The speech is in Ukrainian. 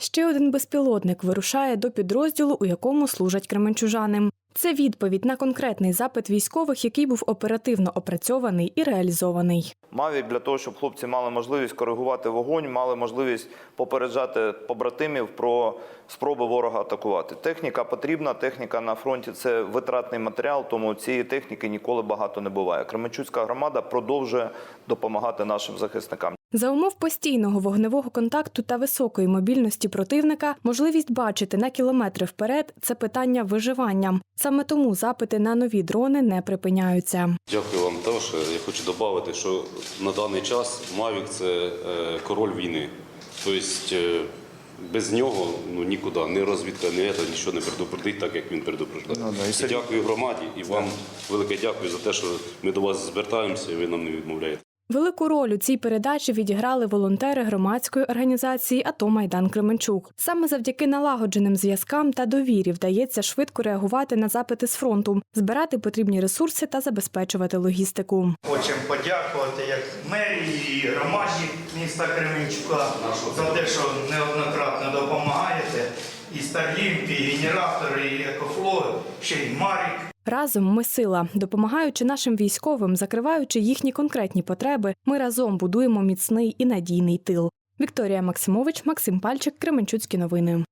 Ще один безпілотник вирушає до підрозділу, у якому служать кременчужани. Це відповідь на конкретний запит військових, який був оперативно опрацьований і реалізований. Мавік для того, щоб хлопці мали можливість коригувати вогонь, мали можливість попереджати побратимів про спроби ворога атакувати. Техніка потрібна, техніка на фронті це витратний матеріал, тому цієї техніки ніколи багато не буває. Кременчуцька громада продовжує допомагати нашим захисникам. За умов постійного вогневого контакту та високої мобільності противника, можливість бачити на кілометри вперед це питання виживання. Саме тому запити на нові дрони не припиняються. Дякую вам також. Я хочу додати, що на даний час Mavic – це е, король війни. Тобто е, без нього ну, нікуди, ні розвідка, ні це, нічого не предупредить, так як він предупреждає. Ну, да, і Дякую громаді і вам велике дякую за те, що ми до вас звертаємося і ви нам не відмовляєте. Велику роль у цій передачі відіграли волонтери громадської організації АТО Майдан Кременчук. Саме завдяки налагодженим зв'язкам та довірі вдається швидко реагувати на запити з фронту, збирати потрібні ресурси та забезпечувати логістику. Хочемо подякувати як мерії і громаді міста Кременчука за те, що неоднократно допомагаєте. І Старлінки, і генератори, і екофло, ще й Марік. Разом ми сила, допомагаючи нашим військовим, закриваючи їхні конкретні потреби, ми разом будуємо міцний і надійний тил. Вікторія Максимович, Максим Пальчик, Кременчуцькі новини.